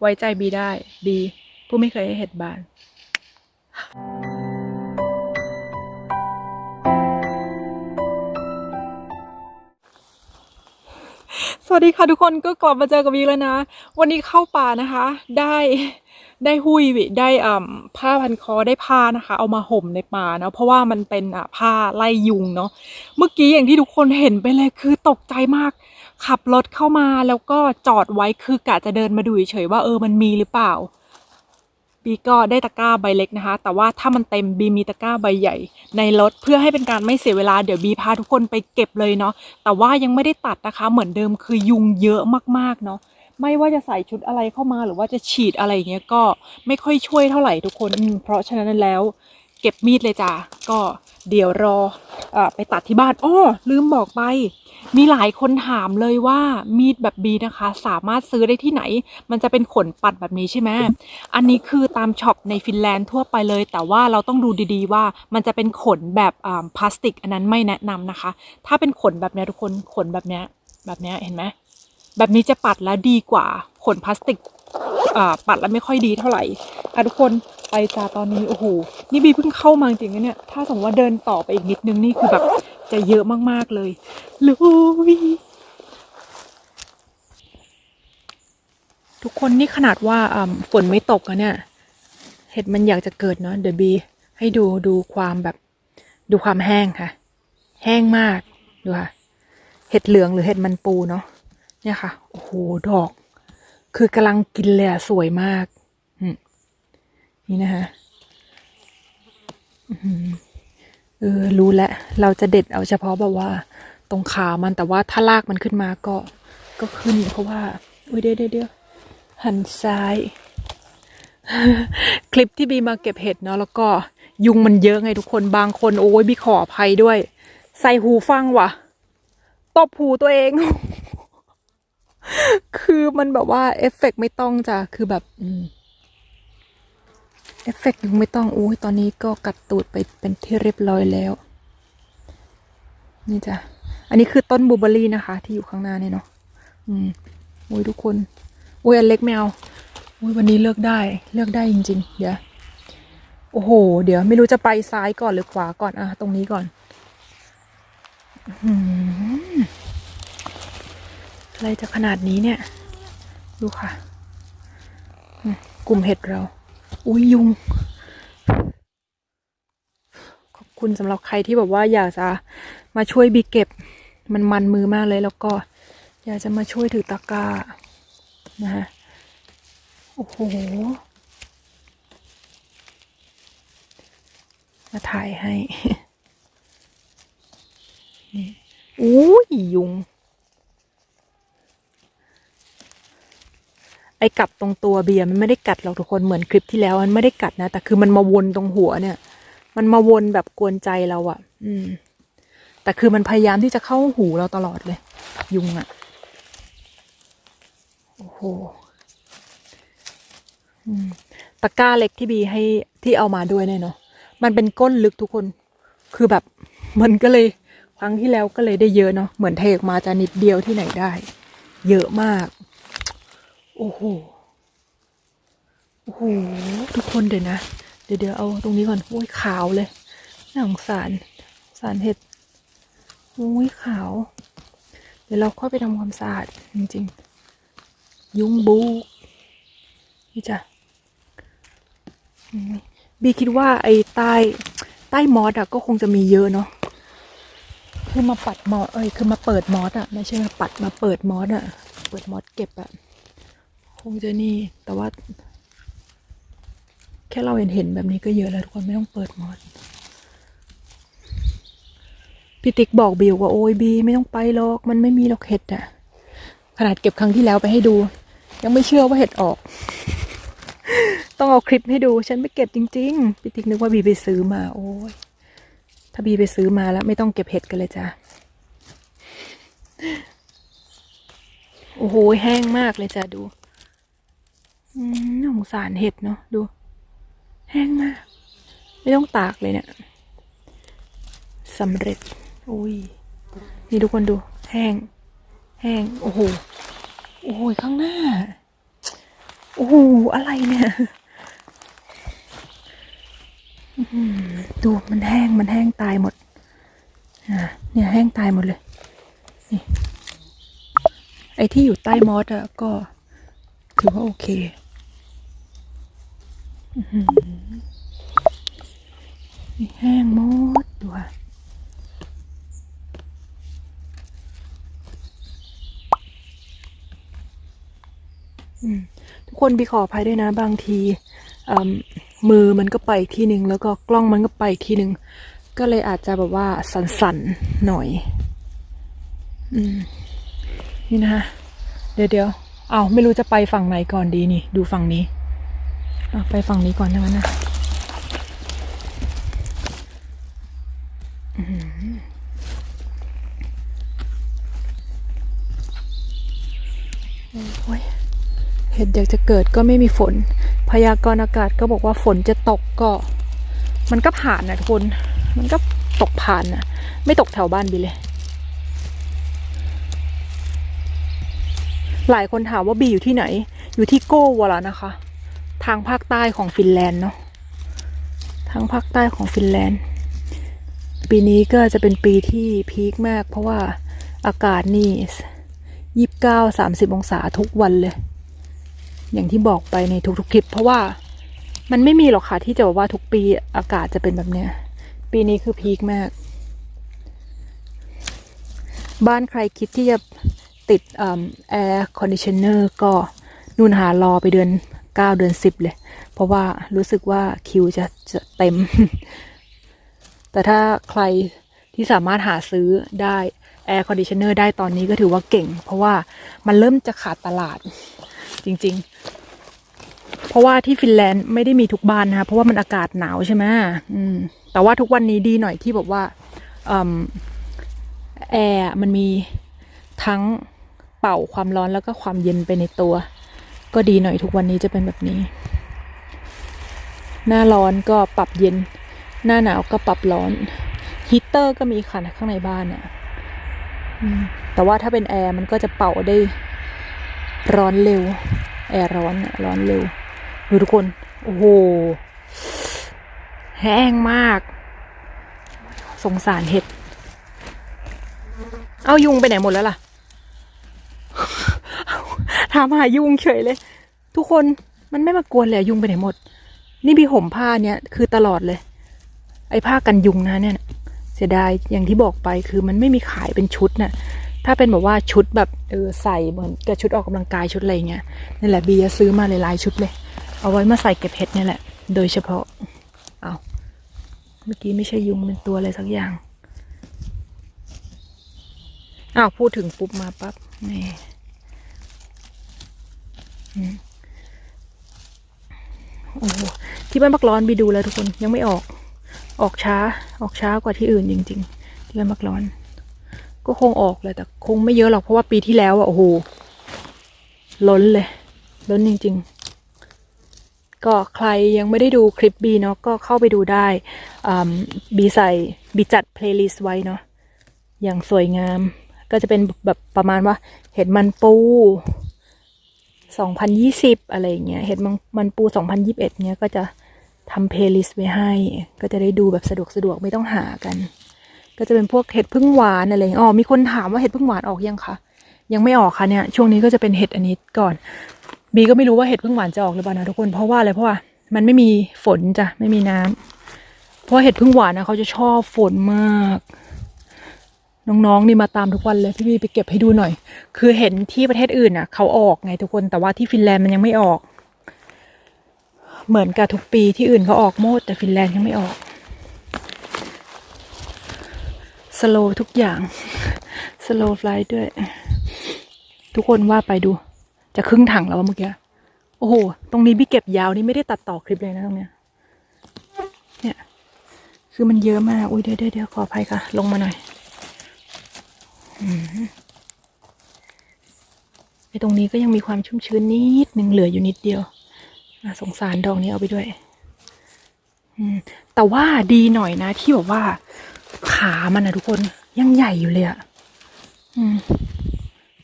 ไว้ใจบีได้บีผู้ไม่เคยให้เห็ดบาน สวัสดีค่ะทุกคนก็กลับมาเจอกับวีแล้วนะ วันนี้เข้าป่านะคะ ได้ได้หุยวิได้อ่าผ้าพันคอได้ผ้านะคะ เอามาห่มในป่าเนาะเพราะว่ามันเป็นอะผ้าไล่ยุงเนาะเมื่อกี้อย่างที่ทุกคนเห็นไปเลยคือตกใจมาก ขับรถเข้ามาแล้วก็จอดไว้คือกะจะเดินมาดูเฉยๆว่าเออมันมีหรือเปล่า บีก็ได้ตะกร้าใบเล็กนะคะ แต่ว่าถ้ามันเต็มบีมีตะกร้าใบใหญ่ ในรถเพื่อให้เป็นการไม่เสียเวลาเดี๋ยวบีพาทุกคนไปเก็บเลยเนาะแต่ว่ายังไม่ได้ตัดนะคะ เหมือนเดิมคือยุงเยอะมากๆเนาะไม่ว่าจะใส่ชุดอะไรเข้ามาหรือว่าจะฉีดอะไรเงี้ยก็ไม่ค่อยช่วยเท่าไหร่ทุกคนเพราะฉะนั้นแล้ว ก็บมีดเลยจ้าก็เดี๋ยวรออไปตัดที่บ้านอ้อลืมบอกไป มีหลายคนถามเลยว่ามีดแบบบีนะคะ สามารถซื้อได้ที่ไหน มันจะเป็นขนปัดแบบนี้ใช่ไหมอันนี้คือตามช็อปในฟินแลนด์ทั่วไปเลย แต่ว่าเราต้องดูดีๆว่ามันจะเป็นขนแบบพลาสติก อันนั้นไม่แนะนำนะคะ ถ้าเป็นขนแบบนี้ทุกคนขนแบบนี้แบบนี้เห็นไหมแบบนี้จะปัดแล้วดีกว่าขนพลาสติกปัดแล้วไม่ค่อยดีเท่าไหร่อะทุกคน ไปจ้าตอนนี้โอ้โหนี่บีเพิ่งเข้ามาจริงๆนะเนี่ย ถ้าสมมติว่าเดินต่อไปอีกนิดนึงนี่คือแบบจะเยอะมากๆเลยลุยทุกคนนี่ขนาดว่าฝนไม่ตกอะเนี่ย เห็ดมันอยากจะเกิดเนาะเดี๋ยวบีให้ดูดูความแบบดูความแห้งค่ะ แห้งมากดูค่ะเห็ดเหลืองหรือเห็ดมันปูเนาะเนี่ยค่ะ โอ้โห ดอก คือกำลังกินเลยอะสวยมาก นี่นะคะเออรู้แล้วเราจะเด็ดเอาเฉพาะแบบว่า ตรงขามันแต่ว่าถ้าลากมันขึ้นมาก็ก็ขึ้น เพราะว่าอุ้ยเดี๋ยวเดี๋ยวหันซ้าย คลิปที่บีมาเก็บเห็ดเนาะแล้วก็ยุงมันเยอะไงทุกคนบางคนโอ้ยบีขออภัยด้วย ใส่หูฟังว่ะตบหูตัวเอง คือมันแบบว่าเอฟเฟกต์ไม่ต้องจ้ะคือแบบ อืม เอฟเฟกต์ยุงไม่ต้องโอ้ตอนนี้ก็กัดตูดไปเป็นที่เรียบร้อยแล้ว นี่จ้ะ อันนี้คือต้นบูเบอรี่นะคะ ที่อยู่ข้างหน้าเนี่ยเนาะอืมโอ้ยทุกคนอุ้ยอันเล็กไม่เอาอุ้ยวันนี้เลือกได้เลือกได้จริง ๆ เดี๋ยวโอ้โห เดี๋ยวไม่รู้จะไปซ้ายก่อนหรือขวาก่อนอะตรงนี้ก่อนอะไรจะขนาดนี้เนี่ย ดูค่ะ กลุ่มเห็ดเรา อุ้ยยุง ขอบคุณสำหรับใครที่แบบว่าอยากจะมาช่วยบีเก็บ มันมันมือมากเลยแล้วก็ อยากจะมาช่วยถือตะกร้านะฮะโอ้โหมาถ่ายให้ นี่อุ้ยยุง ไอ้กัดตรงตัวเบียร์มันไม่ได้กัดหรอกทุกคนเหมือนคลิปที่แล้ว มันไม่ได้กัดนะ แต่คือมันมาวนตรงหัวเนี่ย มันมาวนแบบกวนใจเราอะอืม แต่คือมันพยายามที่จะเข้าหูเราตลอดเลย ยุงอะโอ้โหอืมตะกร้าเล็กที่บีให้ที่เอามาด้วยเนี่ยเนาะมันเป็นก้นลึกทุกคน คือแบบ มันก็เลยครั้งที่แล้วก็เลยได้เยอะเนาะเหมือนเทออกมาจะนิดเดียวที่ไหนได้ เยอะมาก โอ้โห โอ้โห ทุกคนเดี๋ยวนะ เดี๋ยวเดี๋ยวเอาตรงนี้ก่อน โอ้ยขาวเลยน่าสงสาร สารเห็ด โอ้ยขาว เดี๋ยวเราค่อยไปทำความสะอาดจริงๆ ยุงบูนี่จ้ะบีคิดว่าไอ้ใต้ใต้มอสอะก็คงจะมีเยอะเนาะ คือมาปัดมอสเอ้ย คือมาเปิดมอสอะไม่ใช่มาปัดมาเปิดมอสอะ เปิดมอสเก็บอะ งจะนี่ แต่ว่า แค่เราเห็นเห็นแบบนี้ก็เยอะแล้วทุกคนไม่ต้องเปิดมอสพี่ติ๊กบอกบิวว่าโอ้ยบี ไม่ต้องไปหรอกมันไม่มีหรอกเห็ดอะขนาดเก็บครั้งที่แล้วไปให้ดู ยังไม่เชื่อว่าเห็ดออก ต้องเอาคลิปให้ดู ฉันไปเก็บจริงๆพี่ติ๊กนึกว่าบีไปซื้อมา โอ้ยถ้าบีไปซื้อมาแล้ว ไม่ต้องเก็บเห็ดกันเลยจ้ะโอ้โหแห้งมากเลยจ้ะดู อืมน่าสงสารเห็ดเนาะดู แห้งมาก ไม่ต้องตากเลยเนี่ยสำเร็จ อุ้ย นี่ทุกคนดู แห้ง แห้ง โอ้โห โอ้โห ข้างหน้า โอ้โห อะไรเนี่ยดูมันแห้ง มันแห้งตายหมด อะเนี่ยแห้งตายหมดเลย นี่ ไอ้ที่อยู่ใต้มอสอะก็ถือว่าโอเค แห้งมดดูค่ะทุกคนบีขออภัยด้วยนะ บางทีมือมันก็ไปอีกทีหนึ่งแล้วก็กล้องมันก็ไปอีกทีหนึ่งก็เลยอาจจะแบบว่าสั่นๆหน่อยอนี่นะคะเดี๋ยวเดี๋ยวเอาไม่รู้จะไปฝั่งไหนก่อนดีนี่ ดูฝั่งนี้ ไปฝั่งนี้ก่อนนะงั้นนะอื้อหือโอ้ยเหตุอยากจะเกิดก็ไม่มีฝน พยากรณ์อากาศก็บอกว่าฝนจะตกก็ มันก็ผ่านนะทุกคน มันก็ตกผ่านนะไม่ตกแถวบ้านบีเลย หลายคนถามว่าบีอยู่ที่ไหน อยู่ที่โกวาละนะคะ ทางภาคใต้ของฟินแลนด์เนาะทางภาคใต้ของฟินแลนด์ ปีนี้ก็จะเป็นปีที่พีคมาก เพราะว่าอากาศนี่ยี่สิบเก้าสามสิบองศาทุกวันเลย อย่างที่บอกไปในทุกๆคลิป เพราะว่ามันไม่มีหรอกค่ะที่จะบอกว่าทุกปีอากาศจะเป็นแบบเนี้ย ปีนี้คือพีคมาก บ้านใครคิดที่จะติดแอร์คอนดิชเนอร์ก็นู่นหารอไปเดือน เก้าเดือนสิบเลย เพราะว่ารู้สึกว่าคิวจะจะเต็ม แต่ถ้าใครที่สามารถหาซื้อได้แอร์คอนดิชเนอร์ได้ตอนนี้ก็ถือว่าเก่ง เพราะว่ามันเริ่มจะขาดตลาดจริง ๆ เพราะว่าที่ฟินแลนด์ไม่ได้มีทุกบ้านนะคะเพราะว่ามันอากาศหนาวใช่ไหมอืม แต่ว่าทุกวันนี้ดีหน่อยที่แบบว่าอแอร์มันมีทั้งเป่าความร้อนแล้วก็ความเย็นไปในตัว ก็ดีหน่อยทุกวันนี้จะเป็นแบบนี้ หน้าร้อนก็ปรับเย็น หน้าหนาวก็ปรับร้อนฮีตเตอร์ก็มีค่ะข้างในบ้านอะ่ะแต่ว่าถ้าเป็นแอร์มันก็จะเป่าได้ร้อนเร็ว แอร์ร้อนอะร้อนเร็ว ดูทุกคน โอ้โห แห้งมาก สงสารเห็ด เอายุงไปไหนหมดแล้วล่ะ ถามหายุงเฉยเลย ทุกคนมันไม่มากวนเลยยุงไปไหนหมด นี่บีห่มผ้าเนี่ยคือตลอดเลย ไอ้ผ้ากันยุงนะเนี่ย เสียดายอย่างที่บอกไปคือมันไม่มีขายเป็นชุดน่ะถ้าเป็นแบบว่าชุดแบบเออใส่เหมือนกับชุดออกกำลังกายชุดอะไรเงี้ยนี่แหละบีจะซื้อมาหลายๆชุดเลย เอาไว้มาใส่เก็บเห็ดนี่แหละ โดยเฉพาะเอาเมื่อกี้ไม่ใช่ยุงเป็นตัวอะไรสักอย่างอ้าวพูดถึงปุ๊บมาปั๊บนี่ โอ้โหที่บ้านบักร้อนบีดูแล้วทุกคนยังไม่ออก ออกช้า ออกช้ากว่าที่อื่นจริง ๆ ที่บ้านบักร้อน ก็คงออกเลยแต่คงไม่เยอะหรอกเพราะว่าปีที่แล้วอะโอ้โหล้นเลย ล้นจริง ๆก็ใครยังไม่ได้ดูคลิปบีเนาะก็เข้าไปดูได้บีใส่บีจัดเพลย์ลิสต์ไว้เนาะอย่างสวยงาม ก็จะเป็นแบบประมาณว่าเห็ดมันปู 2020 อะไรอย่างเงี้ยเห็ดมันมันปู 2021 เนี้ยก็จะทำเพลย์ลิสต์ไว้ให้ ก็จะได้ดูแบบสะดวกสะดวกไม่ต้องหากัน ก็จะเป็นพวกเห็ดพึ่งหวานอะไรอ๋อมีคนถามว่าเห็ดพึ่งหวานออกยังคะยังไม่ออกค่ะเนี่ยช่วงนี้ก็จะเป็นเห็ดอันนี้ก่อนบีก็ไม่รู้ว่าเห็ดพึ่งหวานจะออกหรือเปล่านะทุกคนเพราะว่าอะไรเพราะว่ามันไม่มีฝนจ้ะไม่มีน้ำเพราะเห็ดพึ่งหวานนะเขาจะชอบฝนมาก น้องๆนี่มาตามทุกวันเลยพี่บีไปเก็บให้ดูหน่อย คือเห็นที่ประเทศอื่นน่ะ เขาออกไงทุกคนแต่ว่าที่ฟินแลนด์มันยังไม่ออก เหมือนกับทุกปีที่อื่นเขาออกโมดแต่ฟินแลนด์ยังไม่ออกสโลทุกอย่างสโลฟล์ด้วย ทุกคนว่าไปดู จะครึ่งถังแล้วเมื่อกี้โอ้โห ตรงนี้พี่เก็บยาวนี่ไม่ได้ตัดต่อคลิปเลยนะตรงเนี้ยเนี่ย คือมันเยอะมาก อุ้ยเดี๋ยวเดี๋ยวขออภัยค่ะ ลงมาหน่อย ไอ้ตรงนี้ก็ยังมีความชุ่มชื้นนิดหนึ่งเหลืออยู่นิดเดียวสงสารดอกนี้เอาไปด้วย แต่ว่าดีหน่อยนะที่แบบว่า ขามันนะทุกคนยังใหญ่อยู่เลยอะ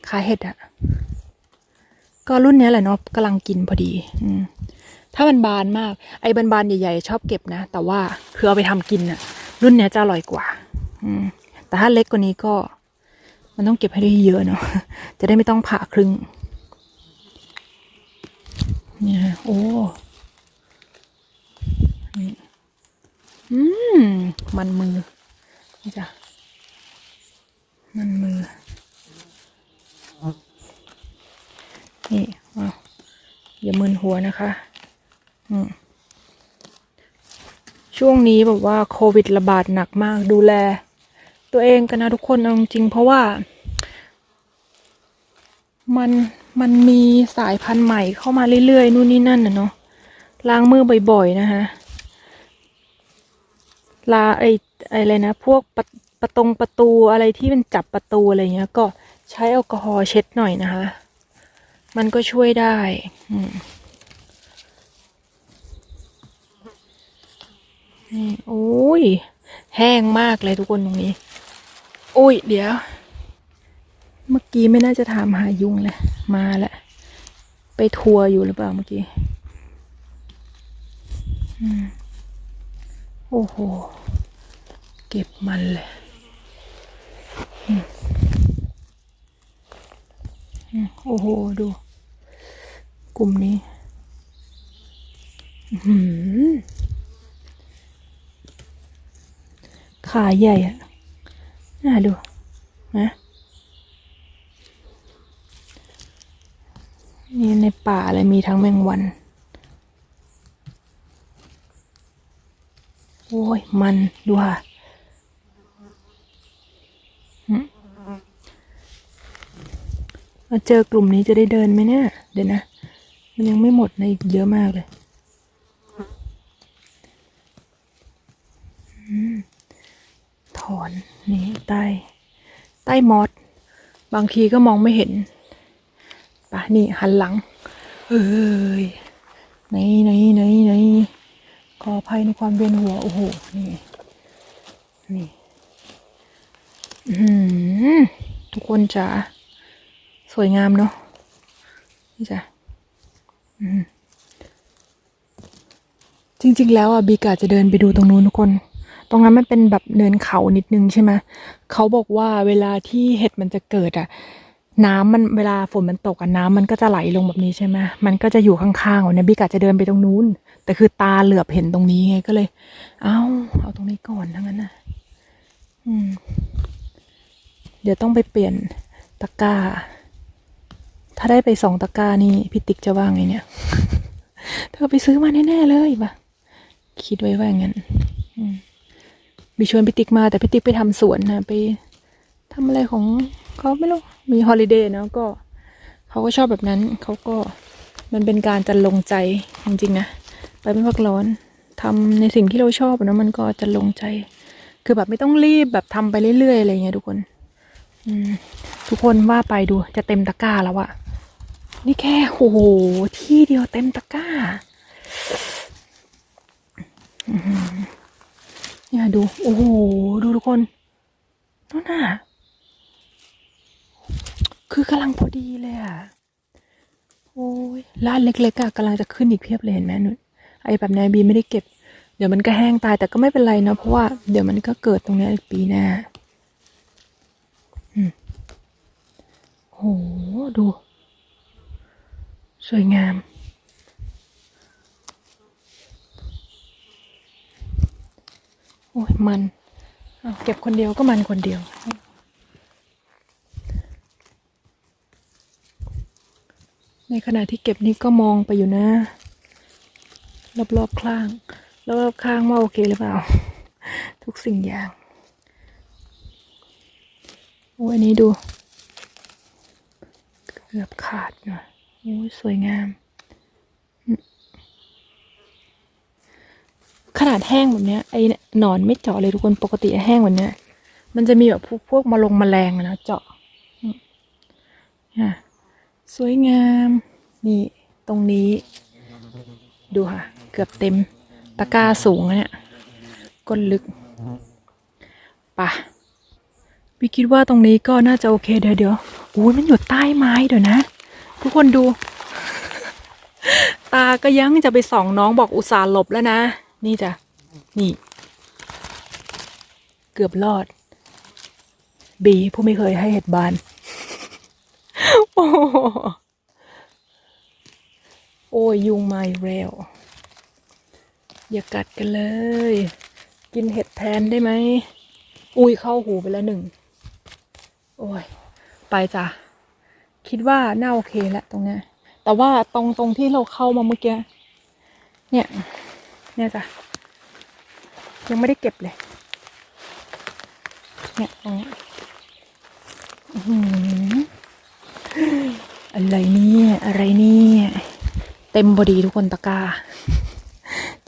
ขาเห็ดอะก็รุ่นนี้แหละเนาะกำลังกินพอดี อืถ้ามันบานมาก ไอ้บานๆใหญ่ๆ ชอบเก็บนะ แต่ว่าคือเอาไปทำกินอะรุ่นนี้จะอร่อยกว่า อืแต่ถ้าเล็กกว่านี้ก็ มันต้องเก็บให้ได้เยอะเนาะจะได้ไม่ต้องผ่าครึ่งนี่ยโอ้นี่อืมมันมือนี่จ้ะมันมือ นี่อาอย่ามึนหัวนะคะ อืมช่วงนี้แบบว่าโควิดระบาดหนักมากดูแล ตัวเองกันนะทุกคนเอาจริงเพราะว่า มันมันมีสายพันธุ์ใหม่เข้ามาเรื่อยๆนู่นนี่นั่นนะเนาะล้างมือบ่อยๆนะคะลาไอไออะไรนะ พวกประประตงประตูอะไรที่มันจับประตูอะไรเงี้ย ก็ใช้แอลกอฮอล์เช็ดหน่อยนะคะ มันก็ช่วยได้อืมนี่โอ้ย แห้งมากเลยทุกคนตรงนี้ โอ้ย เดี๋ยว เมื่อกี้ไม่น่าจะถามหายุงเลยมาแล้วไปทัวร์อยู่หรือเปล่าเมื่อกี้อืมโอ้โห เก็บมันเลยโอ้โห ดู กลุ่มนี้ขาใหญ่อะ น่าดูนะนี่ในป่าอะไรมีทั้งแมงวัน โอ้ย มันดูค่ะหึมาเจอกลุ่มนี้จะได้เดินไหมเนี่ย เดี๋ยวนะ มันยังไม่หมดนะอีกเยอะมากเลยอืมถอนนี่ ใต้ ใต้มอสบางทีก็มองไม่เห็นปะนี่หันหลัง เอ้ยไหนไหนไหนไหนขออภัยในความเวียนหัว โอ้โห นี่ นี่อือหือทุกคนจ๋าสวยงามเนาะนี่จ้ะอืมจริง ๆ แล้วอะบีกาจะเดินไปดูตรงนู้นทุกคน ตรงนั้นมันเป็นแบบเนินเขานิดนึงใช่ไหมเขาบอกว่าเวลาที่เห็ดมันจะเกิดอะน้ำมันเวลาฝนมันตกอะน้ำมันก็จะไหลลงแบบนี้ใช่ไหมมันก็จะอยู่ข้างๆวันนี้บิ๊กอาจจะเดินไปตรงนู้น แต่คือตาเหลือบเห็นตรงนี้ไงก็เลย เอาเอาตรงนี้ก่อนทั้งนั้นนะอืม เดี๋ยวต้องไปเปลี่ยนตะกร้า ถ้าได้ไปสองตะกร้านี่พี่ติ๊กจะว่าไงเนี่ยเธอไปซื้อมาแน่ๆเลยปะคิดไว้ว่างั้นอืม บีชวนพี่ติ๊กมาแต่พี่ติ๊กไปทำสวนนะไปทำอะไรของเขาไม่รู้ มีฮอลิเดย์เนอะก็เขาก็ชอบแบบนั้นเขาก็มันเป็นการจันลงใจจริงๆนะไปไม่พักร้อนทำในสิ่งที่เราชอบนะมันก็จะลงใจ คือแบบไม่ต้องรีบแบบทำไปเรื่อยๆอะไรเงี้ยทุกคนอืมทุกคนว่าไปดูจะเต็มตะกร้าแล้วอะนี่แค่โอ้โหที่เดียวเต็มตะกร้า เนี่ยดู โอ้โห ดูทุกคนนู่นน่ะ คือกำลังพอดีเลยอะ โอ้ยร้านเล็กๆอะกำลังจะขึ้นอีกเพียบเลยเห็นไหมนุนไอ้แบบนี้บีไม่ได้เก็บ เดี๋ยวมันก็แห้งตายแต่ก็ไม่เป็นไรนะ เพราะว่าเดี๋ยวมันก็เกิดตรงนี้อีกปีหน้าอืมโห ดู สวยงาม โอ้ยมันอ้าเก็บคนเดียวก็มันคนเดียว ในขณะที่เก็บนี่ก็มองไปอยู่นะ รอบๆข้างรอบๆข้างว่าโอเคหรือเปล่า ทุกสิ่งอย่างโอ้ยอันนี้ดู เกือบขาดหน่อยโอ้ยสวยงาม นาดแห้งแบบเนี้ยไอ้หนอนไม่เจาะเลยทุกคนปกติแห้งแบบเนี้ย มันจะมีแบบพวกพวกมาลงแมลงอะนะเจาะอืมเนี่ยสวยงาม นี่ตรงนี้ ดูค่ะ เกือบเต็มตะกร้าสูงอะเนี่ยก้นลึกปะพี่คิดว่าตรงนี้ก็น่าจะโอเคเดี๋ยวเดี๋ยวโอ้ยมันอยู่ใต้ไม้เดี๋ยวนะ ทุกคนดู ตาก็ยังจะไปส่องน้องบอกอุตส่าห์หลบแล้วนะ นี่จ้ะ นี่ เกือบรอด บีผู้ไม่เคยให้เห็ดบาน โอ้โอ้ยยุงมาอีกแล้วอย่ากัดกันเลย กินเห็ดแทนได้ไหม อุ้ยเข้าหูไปแล้วหนึ่ง โอ้ย ไปจ้ะ คิดว่าน่าโอเคแล้วตรงนี้แต่ว่าตรงตรงที่เราเข้ามาเมื่อกี้ เนี่ย เนี่ยจ้ะยังไม่ได้เก็บเลย เนี่ยตรงนี้ยอื้อหือะไรเนี่ยอะไรเนี่ยเต็มพอดีทุกคนตะกา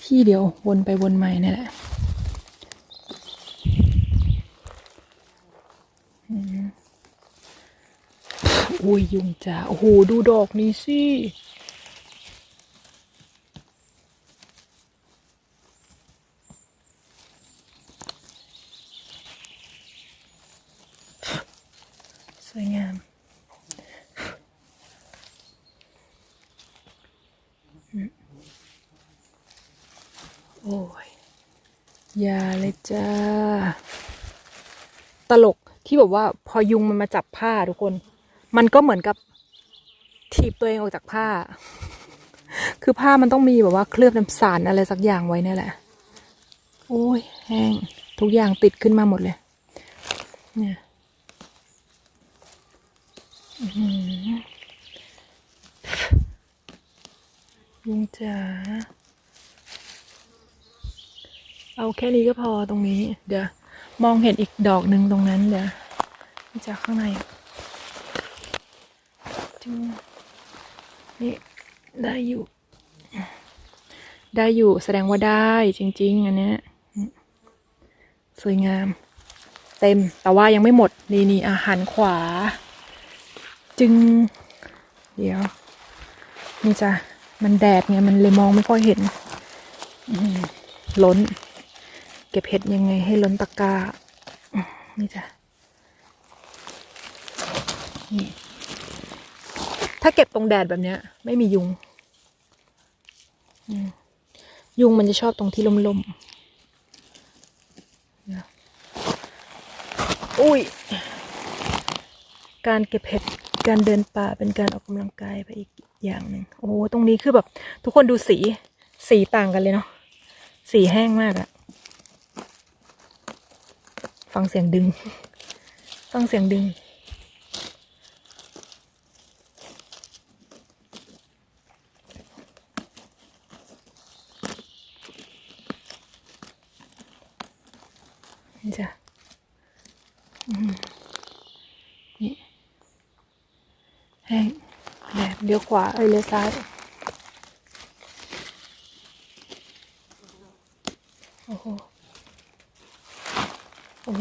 ที่เดียววนไปวนมาเนี่ยแหละอืมโอ้ยยุงจ้าโอ้โห ดูดอกนี้สิวยงาม โอ้ย อย่าเลยจ้า ตลก ที่แบบว่าพอยุงมันมาจับผ้าทุกคน มันก็เหมือนกับถีบตัวเองออกจากผ้า คือผ้ามันต้องมีแบบว่าเคลือบน้ำสารอะไรสักอย่างไว้นี่แหละ โอ้ยแห้งทุกอย่างติดขึ้นมาหมดเลย เนี่ยยุงจ๋าเอาแค่นี้ก็พอตรงนี้ เดี๋ยว มองเห็นอีกดอกหนึ่งตรงนั้นเดี๋ยวจากข้างในจึงนี่ได้อยู่ ได้อยู่แสดงว่าได้จริง ๆ อันเนี้ยสวยงาม เต็มแต่ว่ายังไม่หมด นี่นี่อาหารขวา จึง เดี๋ยว นี่จ้ะมันแดดไงมันเลยมองไม่ค่อยเห็นล้น ก็บเห็ดยังไงให้ล้นตะกร้า นี่จ้ะ นี่ ถ้าเก็บตรงแดดแบบเนี้ย ไม่มียุง ยุงมันจะชอบตรงที่ล่มๆนะอุ้ย การเก็บเห็ด การเดินป่าเป็นการออกกำลังกายไปอีกอย่างหนึ่ง โอ้ ตรงนี้คือแบบ ทุกคนดูสี สีต่างกันเลยเนาะ สีแห้งมากอะ ฟังเสียงดึง ฟังเสียงดึง นี่จ้ะอืมนี่แห้งแหลมเลี้ยวขวา เอ้ยเลี้ยวซ้าย โอ้โห โอ้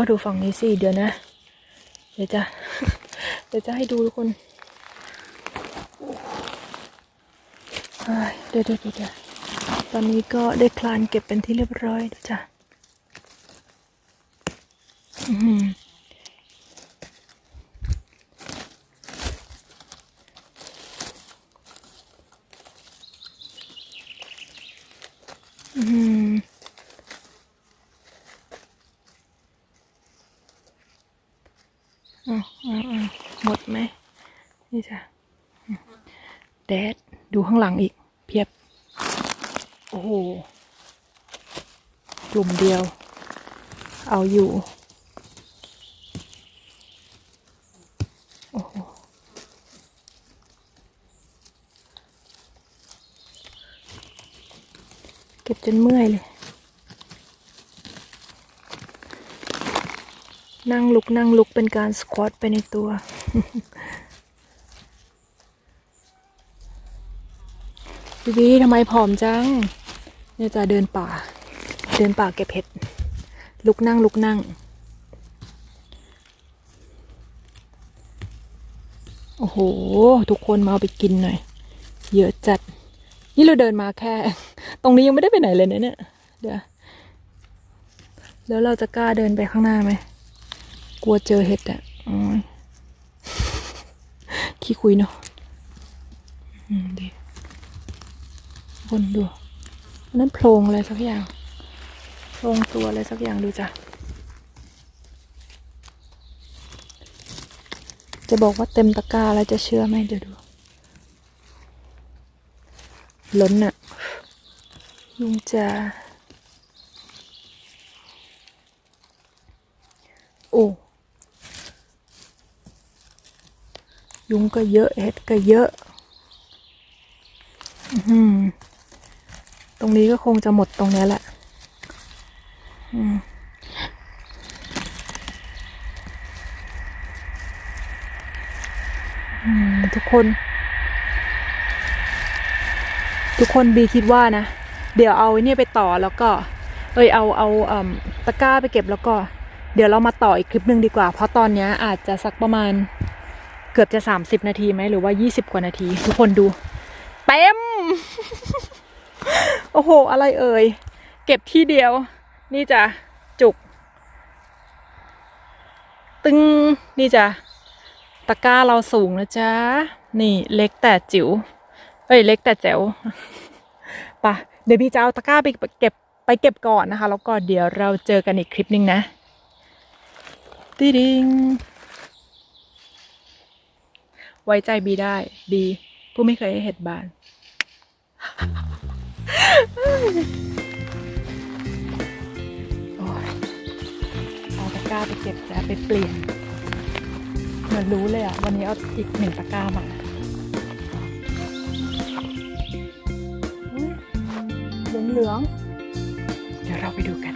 โหดูฝั่งนี้สิเดี๋ยวนะ เดี๋ยวจะเดี๋ยวจะให้ดูทุกคนเดี๋ยวเดี๋ยวเดี๋ยวตอนนี้ก็ได้คลานเก็บเป็นที่เรียบร้อยเดี๋ยวจ้ะอื้อหืออื้อหือ อะอะอะหมดไหม นี่จ้ะแดดดูข้างหลังอีก เพียบ โอ้โหกลุ่มเดียว เอาอยู่ โอ้โหเก็บจนเมื่อยเลย นั่งลุกนั่งลุกเป็นการสควอตไปในตัว พี่บีทำไมผอมจัง เนี่ยจะเดินป่า เดินป่าเก็บเห็ด ลุกนั่งลุกนั่ง โอ้โห ทุกคนมาเอาไปกินหน่อย เยอะจัด นี่เราเดินมาแค่ ตรงนี้ยังไม่ได้ไปไหนเลยนะเนี่ย เดี๋ยว แล้วเราจะกล้าเดินไปข้างหน้าไหม กลัวเจอเห็ดอะขี้คุยเนาะอืมดี คนดูอันนั้นโพรงอะไรสักอย่างโพรงตัวอะไรสักอย่างดูจ้ะ จะบอกว่าเต็มตะกร้าแล้วจะเชื่อไหมเดี๋ยวดู ล้นอะยุงจะโอ้ยุงก็เยอะเห็ดก็เยอะ อื้อหือ ตรงนี้ก็คงจะหมดตรงนี้แหละอืมทุกคน ทุกคนบีคิดว่านะ เดี๋ยวเอาไอ้เนี่ยไปต่อแล้วก็ เอยเอาเอาเอ่มตะกร้าไปเก็บแล้วก็ เดี๋ยวเรามาต่ออีกคลิปหนึ่งดีกว่า เพราะตอนนี้อาจจะสักประมาณเกือบจะ 30 นาทีไหมหรือว่า 20 กว่านาที ทุกคนดู เต็ม โอ้โห อะไรเอ่ย เก็บที่เดียว นี่จะจุก ตึงนี่จะตะกร้าเราสูงนะจ๊ะ นี่เล็กแต่จิ๋ว เอ้ย เล็กแต่แจ๋วปะเดี๋ยวพี่จะเอาตะกร้าไปเก็บไปเก็บก่อนนะคะ แล้วก็เดี๋ยวเราเจอกันอีกคลิปนึงนะติดิงไว้ใจบีได้ บีผู้ไม่เคยให้เห็ดบาน เอาตะกร้าไปเก็บและไปเปลี่ยน เหมือนรู้เลยอะ วันนี้เอาอีกหนึ่งตะกร้ามาเหลืองเหลืองๆเดี๋ยวเราไปดูกัน